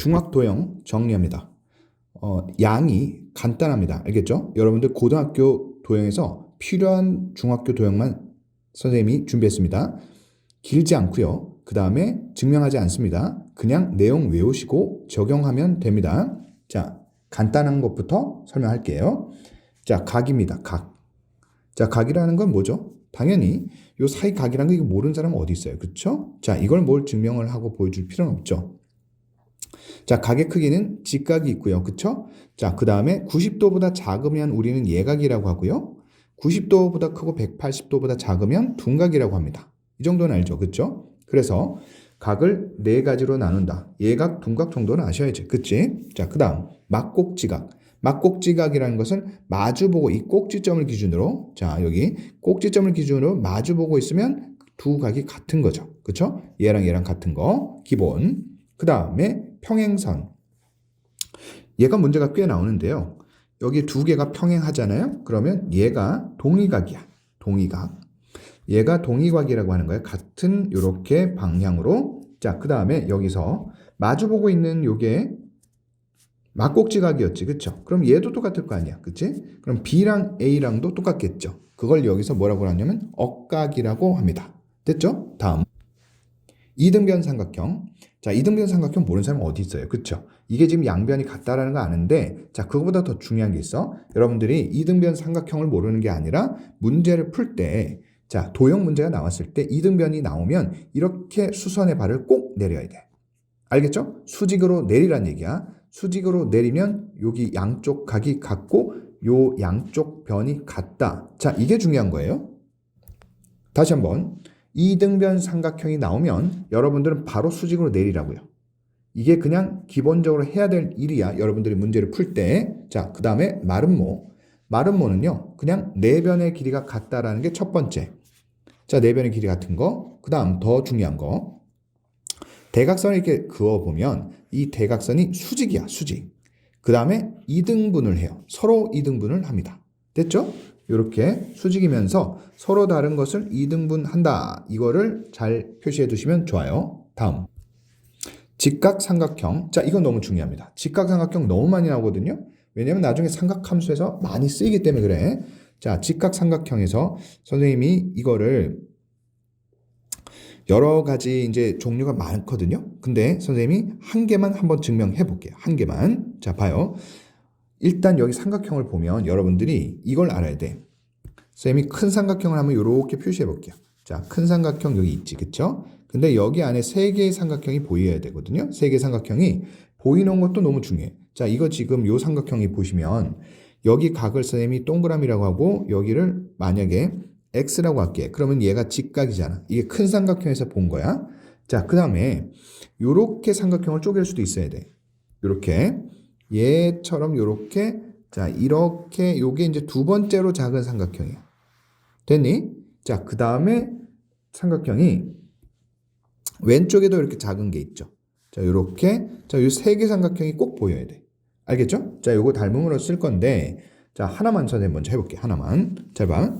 중학도형 정리합니다. 어, 양이 간단합니다. 알겠죠? 여러분들 고등학교 도형에서 필요한 중학교 도형만 선생님이 준비했습니다. 길지 않고요. 그 다음에 증명하지 않습니다. 그냥 내용 외우시고 적용하면 됩니다. 자, 간단한 것부터 설명할게요. 자, 각입니다. 각. 자, 각이라는 건 뭐죠? 당연히 요 사이 각이라는 거 이거 모르는 사람은 어디 있어요? 그렇죠? 자, 이걸 뭘 증명을 하고 보여줄 필요는 없죠. 자, 각의 크기는 직각이 있고요. 그쵸? 자, 그 다음에 90도보다 작으면 우리는 예각이라고 하고요. 90도보다 크고 180도보다 작으면 둔각이라고 합니다. 이 정도는 알죠. 그쵸? 그래서 각을 네 가지로 나눈다. 예각, 둔각 정도는 아셔야지. 그치? 자, 그 다음, 막꼭지각. 막꼭지각이라는 것은 마주보고 이 꼭지점을 기준으로, 자, 여기 꼭지점을 기준으로 마주보고 있으면 두 각이 같은 거죠. 그쵸? 얘랑 얘랑 같은 거. 기본. 그 다음에 평행선. 얘가 문제가 꽤 나오는데요. 여기 두 개가 평행하잖아요. 그러면 얘가 동의각이야. 동의각. 얘가 동의각이라고 하는 거예요. 같은 이렇게 방향으로. 자, 그 다음에 여기서 마주보고 있는 요게 막꼭지각이었지. 그쵸? 그럼 얘도 똑같을 거 아니야. 그치? 그럼 B랑 A랑도 똑같겠죠. 그걸 여기서 뭐라고 하냐면 억각이라고 합니다. 됐죠? 다음. 이등변 삼각형. 자, 이등변 삼각형 모르는 사람 어디 있어요? 그쵸? 이게 지금 양변이 같다라는 거 아는데, 자, 그거보다 더 중요한 게 있어. 여러분들이 이등변 삼각형을 모르는 게 아니라 문제를 풀 때, 자, 도형 문제가 나왔을 때 이등변이 나오면 이렇게 수선의 발을 꼭 내려야 돼. 알겠죠? 수직으로 내리란 얘기야. 수직으로 내리면 여기 양쪽 각이 같고 요 양쪽 변이 같다. 자, 이게 중요한 거예요. 다시 한번 이등변 삼각형이 나오면 여러분들은 바로 수직으로 내리라고요. 이게 그냥 기본적으로 해야 될 일이야. 여러분들이 문제를 풀 때. 자, 그 다음에 마름모. 마름모는요, 그냥 네 변의 길이가 같다라는 게 첫 번째. 자, 네 변의 길이 같은 거. 그 다음 더 중요한 거. 대각선을 이렇게 그어보면 이 대각선이 수직이야, 수직. 그 다음에 이등분을 해요. 서로 이등분을 합니다. 됐죠? 이렇게 수직이면서 서로 다른 것을 이등분한다. 이거를 잘 표시해 두시면 좋아요. 다음. 직각삼각형. 자, 이건 너무 중요합니다. 직각삼각형 너무 많이 나오거든요. 왜냐면 나중에 삼각함수에서 많이 쓰이기 때문에 그래. 자, 직각삼각형에서 선생님이 이거를 여러 가지 이제 종류가 많거든요. 근데 선생님이 한 개만 한번 증명해 볼게요. 한 개만. 자, 봐요. 일단 여기 삼각형을 보면 여러분들이 이걸 알아야 돼. 선생님이 큰 삼각형을 한번 이렇게 표시해 볼게요. 자, 큰 삼각형 여기 있지. 그쵸? 근데 여기 안에 세 개의 삼각형이 보여야 되거든요. 세 개의 삼각형이 보이는 것도 너무 중요해. 자, 이거 지금 요 삼각형이 보시면 여기 각을 선생님이 동그라미라고 하고 여기를 만약에 x라고 할게. 그러면 얘가 직각이잖아. 이게 큰 삼각형에서 본 거야. 자, 그 다음에 요렇게 삼각형을 쪼갤 수도 있어야 돼. 요렇게. 얘처럼 요렇게. 자, 이렇게 요게 이제 두 번째로 작은 삼각형이야. 됐니? 자, 그 다음에 삼각형이 왼쪽에도 이렇게 작은 게 있죠. 자, 요렇게. 자, 요 세 개 삼각형이 꼭 보여야 돼. 알겠죠? 자, 요거 닮음으로 쓸 건데, 자, 하나만 선생님 먼저 해볼게. 하나만. 잘 봐.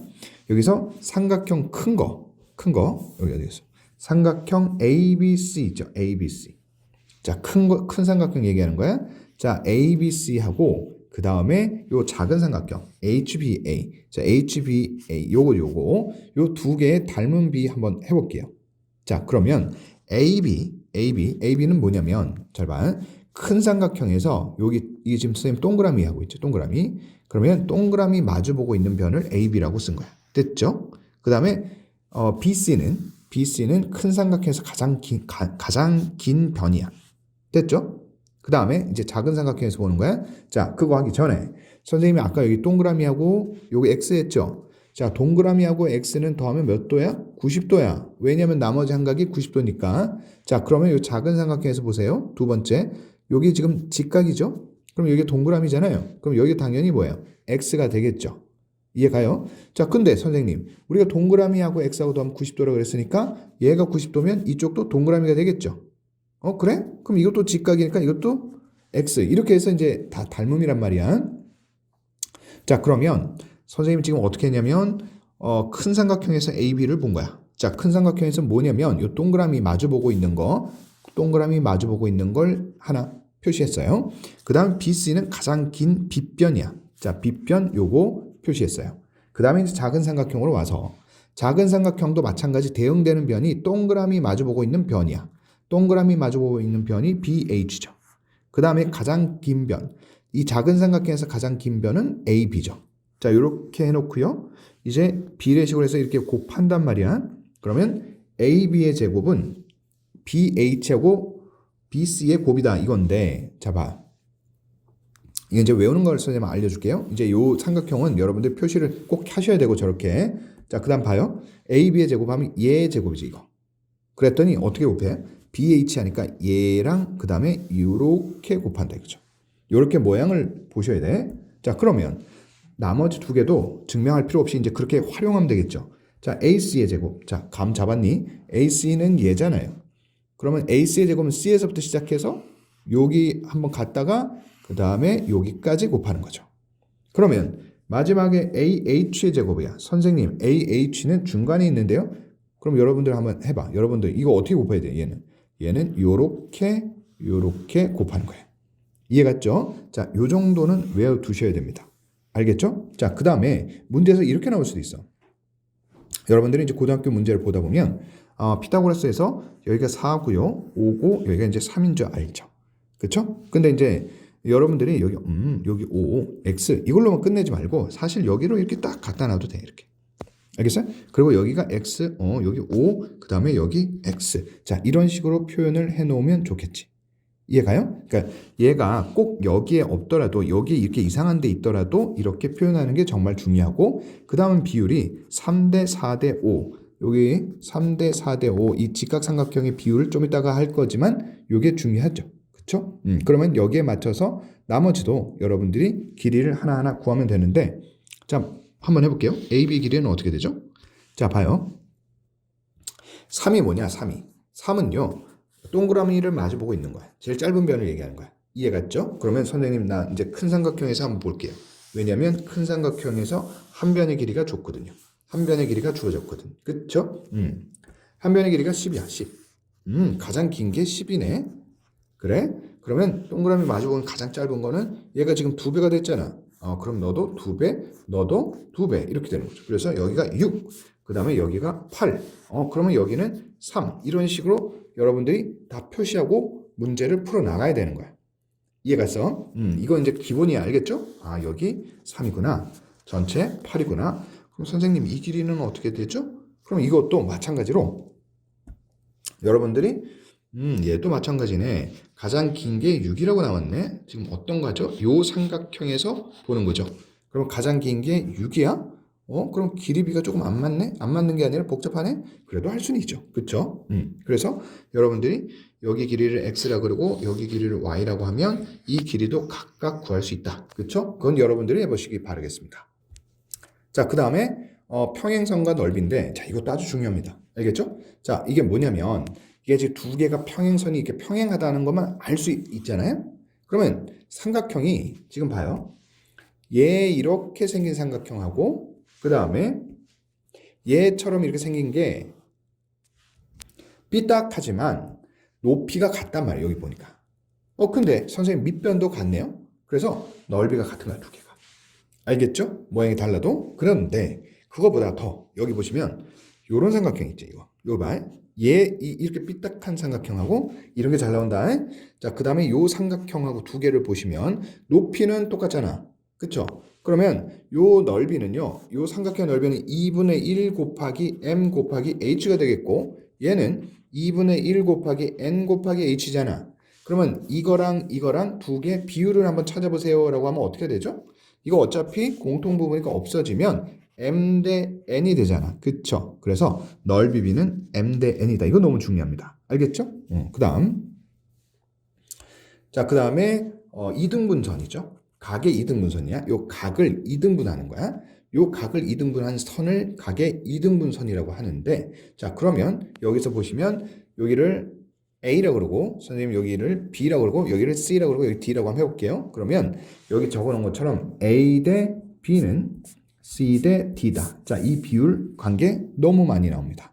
여기서 삼각형 큰 거, 큰 거, 여기 어디 있어? 삼각형 ABC 있죠? ABC. 자, 큰 거, 큰 삼각형 얘기하는 거야. 자, ABC하고, 그 다음에 요 작은 삼각형, HBA. 자, HBA. 요거, 요거. 요 두 개의 닮은 비 한번 해 볼게요. 자, 그러면 AB, AB, AB는 뭐냐면, 잘 봐. 큰 삼각형에서 여기 이게 지금 선생님 동그라미 하고 있죠. 동그라미. 그러면 동그라미 마주 보고 있는 변을 AB라고 쓴 거야. 됐죠? 그다음에 어, BC는 BC는 큰 삼각형에서 가장 긴 가, 가장 긴 변이야. 됐죠? 그 다음에 이제 작은 삼각형에서 보는 거야. 자, 그거 하기 전에 선생님이 아까 여기 동그라미하고 여기 x 했죠? 자, 동그라미하고 x는 더하면 몇 도야? 90도야. 왜냐면 나머지 한 각이 90도니까. 자, 그러면 이 작은 삼각형에서 보세요. 두 번째. 여기 지금 직각이죠? 그럼 여기 동그라미잖아요. 그럼 여기 당연히 뭐예요? x가 되겠죠. 이해가요? 자, 근데 선생님, 우리가 동그라미하고 x하고 더하면 90도라고 그랬으니까 얘가 90도면 이쪽도 동그라미가 되겠죠. 어, 그래? 그럼 이것도 직각이니까 이것도 x. 이렇게 해서 이제 다 닮음이란 말이야. 자, 그러면 선생님이 지금 어떻게 했냐면 어, 큰 삼각형에서 AB를 본 거야. 자, 큰 삼각형에서 뭐냐면 이 동그라미 마주 보고 있는 거, 동그라미 마주 보고 있는 걸 하나 표시했어요. 그 다음 BC는 가장 긴 빗변이야. 자, 빗변 요거 표시했어요. 그 다음에 이제 작은 삼각형으로 와서 작은 삼각형도 마찬가지 대응되는 변이 동그라미 마주보고 있는 변이야. 동그라미 마주보고 있는 변이 BH죠. 그 다음에 가장 긴 변. 이 작은 삼각형에서 가장 긴 변은 AB죠. 자, 이렇게 해놓고요. 이제 비례식으로 해서 이렇게 곱한단 말이야. 그러면 AB의 제곱은 BH하고 BC의 곱이다 이건데, 자 봐. 이게 이제 외우는 걸 선생님 알려줄게요. 이제 요 삼각형은 여러분들 표시를 꼭 하셔야 되고 저렇게. 자, 그 다음 봐요. AB의 제곱하면 얘의 제곱이지 이거. 그랬더니 어떻게 곱해? BH 하니까 얘랑 그 다음에 요렇게 곱한다 이거죠. 요렇게 모양을 보셔야 돼. 자, 그러면 나머지 두 개도 증명할 필요 없이 이제 그렇게 활용하면 되겠죠. 자, AC의 제곱. 자, 감 잡았니? AC는 얘잖아요. 그러면 AC의 제곱은 C에서부터 시작해서 여기 한번 갔다가 그 다음에 여기까지 곱하는 거죠. 그러면 마지막에 AH의 제곱이야. 선생님, AH는 중간에 있는데요. 그럼 여러분들 한번 해봐. 여러분들 이거 어떻게 곱해야 돼? 얘는 얘는 요렇게 요렇게 곱하는 거예요. 이해갔죠? 자, 요 정도는 외워 두셔야 됩니다. 알겠죠? 자, 그 다음에 문제에서 이렇게 나올 수도 있어. 여러분들이 이제 고등학교 문제를 보다 보면 어, 피타고라스에서 여기가 4고요, 5고 여기가 이제 3인 줄 알죠. 그렇죠? 근데 이제 여러분들이 여기 음, 여기 5, x 이걸로만 끝내지 말고 사실 여기로 이렇게 딱 갖다 놔도 돼 이렇게. 알겠어요? 그리고 여기가 x, 어, 여기 5, 그 다음에 여기 x. 자, 이런 식으로 표현을 해 놓으면 좋겠지. 이해가요? 그러니까 얘가 꼭 여기에 없더라도 여기 이렇게 이상한 데 있더라도 이렇게 표현하는 게 정말 중요하고 그 다음은 비율이 3대 4대 5 여기 3대 4대 5 이 직각삼각형의 비율을 좀 이따가 할 거지만 이게 중요하죠. 그렇죠? 음, 그러면 여기에 맞춰서 나머지도 여러분들이 길이를 하나하나 구하면 되는데 자 한번 해볼게요. AB 길이는 어떻게 되죠? 자 봐요. 3이 뭐냐 3이 3은요 동그라미를 마주보고 있는 거야. 제일 짧은 변을 얘기하는 거야. 이해갔죠? 그러면 선생님 나 이제 큰 삼각형에서 한번 볼게요. 왜냐하면 큰 삼각형에서 한 변의 길이가 좁거든요. 한 변의 길이가 주어졌거든. 그쵸? 음. 한 변의 길이가 10이야, 10. 음, 가장 긴 게 10이네. 그래? 그러면 동그라미 마주보는 가장 짧은 거는 얘가 지금 두 배가 됐잖아. 어, 그럼 너도 두 배, 너도 두 배. 이렇게 되는 거죠. 그래서 여기가 6, 그 다음에 여기가 8. 어, 그러면 여기는 3. 이런 식으로 여러분들이 다 표시하고 문제를 풀어 나가야 되는 거야. 이해갔어? 음, 이거 이제 기본이야. 알겠죠? 아, 여기 3이구나. 전체 8이구나. 그럼 선생님 이 길이는 어떻게 되죠? 그럼 이것도 마찬가지로 여러분들이 음, 얘도 마찬가지네. 가장 긴 게 6이라고 나왔네. 지금 어떤 거죠? 요 삼각형에서 보는 거죠. 그럼 가장 긴 게 6이야? 어? 그럼 길이비가 조금 안 맞네? 안 맞는 게 아니라 복잡하네? 그래도 할 수는 있죠. 그쵸? 음. 그래서 여러분들이 여기 길이를 x라 그러고 여기 길이를 y라고 하면 이 길이도 각각 구할 수 있다. 그쵸? 그건 여러분들이 해보시기 바라겠습니다. 자, 그 다음에 어, 평행선과 넓이인데 자, 이것도 아주 중요합니다. 알겠죠? 자, 이게 뭐냐면 이게 지금 두 개가 평행선이 이렇게 평행하다는 것만 알 수 있잖아요? 그러면 삼각형이 지금 봐요. 얘 이렇게 생긴 삼각형하고 그 다음에 얘처럼 이렇게 생긴 게 삐딱하지만 높이가 같단 말이에요. 여기 보니까. 어, 근데 선생님 밑변도 같네요. 그래서 넓이가 같은 거야, 두 개가. 알겠죠? 모양이 달라도. 그런데 그거보다 더 여기 보시면 요런 삼각형 있죠, 이거. 요거 봐. 얘 이, 이렇게 삐딱한 삼각형하고 이런 게 잘 나온다. 자, 그 다음에 요 삼각형하고 두 개를 보시면 높이는 똑같잖아. 그쵸? 그러면 요 넓이는요. 요 삼각형 넓이는 2분의 1 곱하기 m 곱하기 h가 되겠고 얘는 2분의 1 곱하기 n 곱하기 h잖아. 그러면 이거랑 이거랑 두 개 비율을 한번 찾아보세요 라고 하면 어떻게 되죠? 이거 어차피 공통 부분이니까 없어지면 m 대 n이 되잖아. 그쵸? 그래서 넓이 b는 m 대 n이다. 이거 너무 중요합니다. 알겠죠? 어, 그 다음. 자, 그 다음에 어, 이등분선이죠. 각의 이등분선이야. 요 각을 이등분하는 거야. 요 각을 이등분한 선을 각의 이등분선이라고 하는데 자 그러면 여기서 보시면 여기를 A라고 그러고 선생님 여기를 B라고 그러고 여기를 C라고 그러고 여기 D라고 한번 해볼게요. 그러면 여기 적어놓은 것처럼 A 대 B는 C 대 D다. 자 이 비율 관계 너무 많이 나옵니다.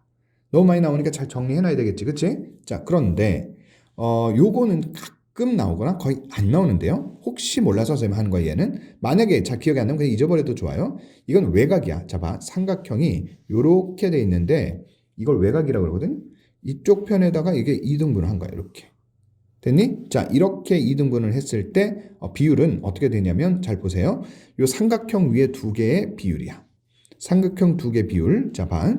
너무 많이 나오니까 잘 정리해놔야 되겠지, 그치? 자 그런데 어 요거는 가끔 나오거나 거의 안 나오는데요. 혹시 몰라서 선생님 하는 거예요, 얘는. 만약에 자 기억이 안 나면 그냥 잊어버려도 좋아요. 이건 외곽이야. 자 봐. 삼각형이 요렇게 돼 있는데 이걸 외곽이라고 그러거든. 이쪽 편에다가 이게 이등분을 한 거야. 이렇게. 됐니? 자, 이렇게 이등분을 했을 때 어, 비율은 어떻게 되냐면 잘 보세요. 요 삼각형 위에 두 개의 비율이야. 삼각형 두 개 비율. 자, 봐.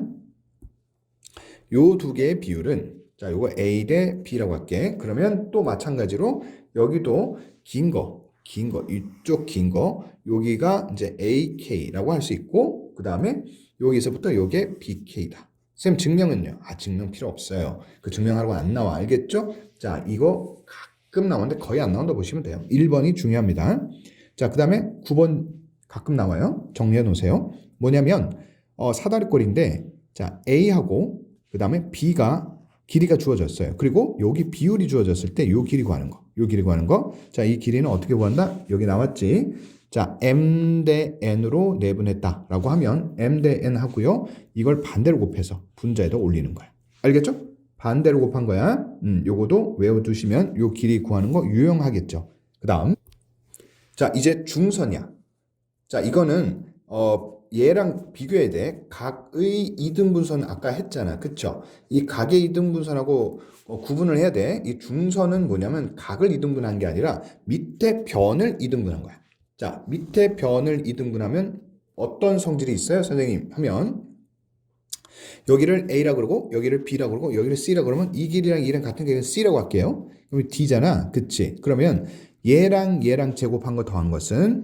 요두 개의 비율은 자, 요거 A 대 B라고 할게. 그러면 또 마찬가지로 여기도 긴 거, 긴 거, 이쪽 긴 거, 여기가 이제 AK라고 할 수 있고, 그 다음에 여기서부터 요게 BK다. 쌤 증명은요? 아, 증명 필요 없어요. 그 증명하라고 안 나와. 알겠죠? 자, 이거 가끔 나오는데 거의 안 나온다 보시면 돼요. 1번이 중요합니다. 자, 그 다음에 9번 가끔 나와요. 정리해 놓으세요. 뭐냐면, 어, 사다리꼴인데, 자, A하고, 그 다음에 B가 길이가 주어졌어요. 그리고 여기 비율이 주어졌을 때 요 길이 구하는 거. 요 길이 구하는 거. 자, 이 길이는 어떻게 구한다? 여기 나왔지. 자, m 대 n으로 내분했다라고 하면 m 대 n 하고요. 이걸 반대로 곱해서 분자에다 올리는 거야. 알겠죠? 반대로 곱한 거야. 음, 요거도 외워두시면 요 길이 구하는 거 유용하겠죠. 그 다음. 자, 이제 중선이야. 자, 이거는, 어, 얘랑 비교해야 돼. 각의 이등분선 아까 했잖아. 그쵸? 이 각의 이등분선하고 어, 구분을 해야 돼. 이 중선은 뭐냐면 각을 이등분한 게 아니라 밑에 변을 이등분한 거야. 자, 밑에 변을 이등분하면 어떤 성질이 있어요, 선생님? 하면 여기를 A라고 그러고 여기를 B라고 그러고 여기를 C라고 그러면 이 길이랑 이랑 같은 길이는 C라고 할게요. 그럼 D잖아. 그치? 그러면 얘랑 얘랑 제곱한 거 더한 것은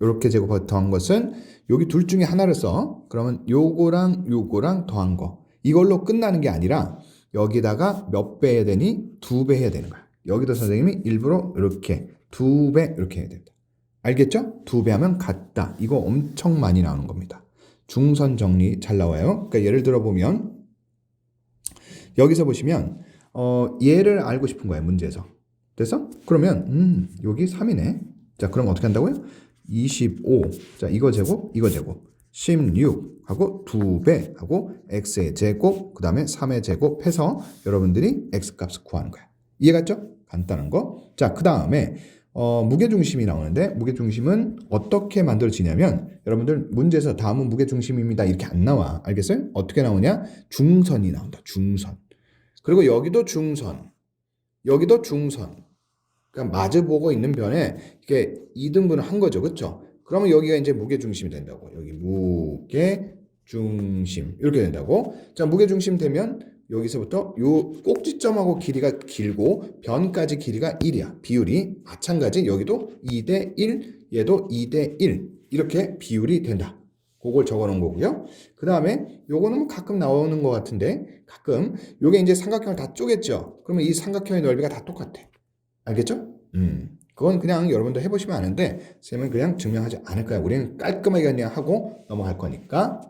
이렇게 제곱한 더한 것은 여기 둘 중에 하나를 써. 그러면 요거랑 요거랑 더한 거. 이걸로 끝나는 게 아니라 여기다가 몇 배 해야 되니? 두 배 해야 되는 거야. 여기도 선생님이 일부러 이렇게 두 배 이렇게 해야 된다. 알겠죠? 두 배 하면 같다. 이거 엄청 많이 나오는 겁니다. 중선 정리 잘 나와요. 그러니까 예를 들어 보면 여기서 보시면 어, 얘를 알고 싶은 거예요. 문제에서. 됐어? 그러면 음, 여기 3이네. 자, 그럼 어떻게 한다고요? 25. 자, 이거 제곱, 이거 제곱. 16 하고 2배 하고 x의 제곱, 그 다음에 3의 제곱 해서 여러분들이 x 값을 구하는 거야. 이해 갔죠? 간단한 거. 자, 그 다음에 어, 무게중심이 나오는데 무게중심은 어떻게 만들어지냐면 여러분들 문제에서 다음은 무게중심입니다. 이렇게 안 나와. 알겠어요? 어떻게 나오냐? 중선이 나온다. 중선. 그리고 여기도 중선. 여기도 중선. 그러니까 마주보고 있는 변에 이게 이등분을 한 거죠. 그렇죠? 그러면 여기가 이제 무게 중심이 된다고. 여기 무게 중심 이렇게 된다고. 자, 무게 중심 되면 여기서부터 요 꼭지점하고 길이가 길고 변까지 길이가 1이야. 비율이 마찬가지 여기도 2 대 1, 얘도 2 대 1 이렇게 비율이 된다. 그걸 적어 놓은 거고요. 그 다음에 요거는 뭐 가끔 나오는 것 같은데 가끔 요게 이제 삼각형을 다 쪼갰죠. 그러면 이 삼각형의 넓이가 다 똑같아. 알겠죠? 음. 그건 그냥 여러분도 해보시면 아는데 쌤은 그냥 증명하지 않을 거야. 우리는 깔끔하게 그냥 하고 넘어갈 거니까.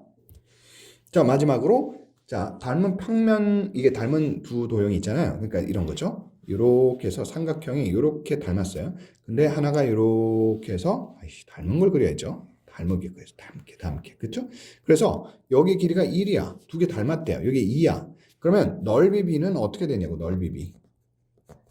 자 마지막으로 자 닮은 평면 이게 닮은 두 도형이 있잖아요. 그러니까 이런 거죠. 이렇게 해서 삼각형이 이렇게 닮았어요. 근데 하나가 이렇게 해서 아이씨 닮은 걸 그려야죠. 닮게 그래서 닮게 닮게 그렇죠? 그래서 여기 길이가 1이야. 두 개 닮았대요. 여기 2야. 그러면 넓이 b는 어떻게 되냐고 넓이 b.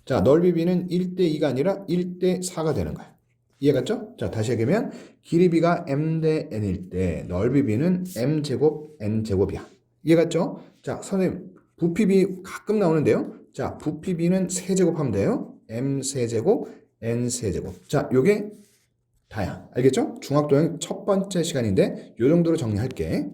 자, 넓이 b는 1대 2가 아니라 1대 4가 되는 거야. 이해갔죠? 자, 다시 얘기하면 길이 b가 m 대 n일 때 넓이 b는 m 제곱 n 제곱이야. 이해갔죠? 자, 선생님 부피 b 가끔 나오는데요. 자, 부피 b는 세제곱하면 돼요. m 세제곱 n 세제곱. 자, 요게 다야. 알겠죠? 중학도형 첫 번째 시간인데 요 정도로 정리할게.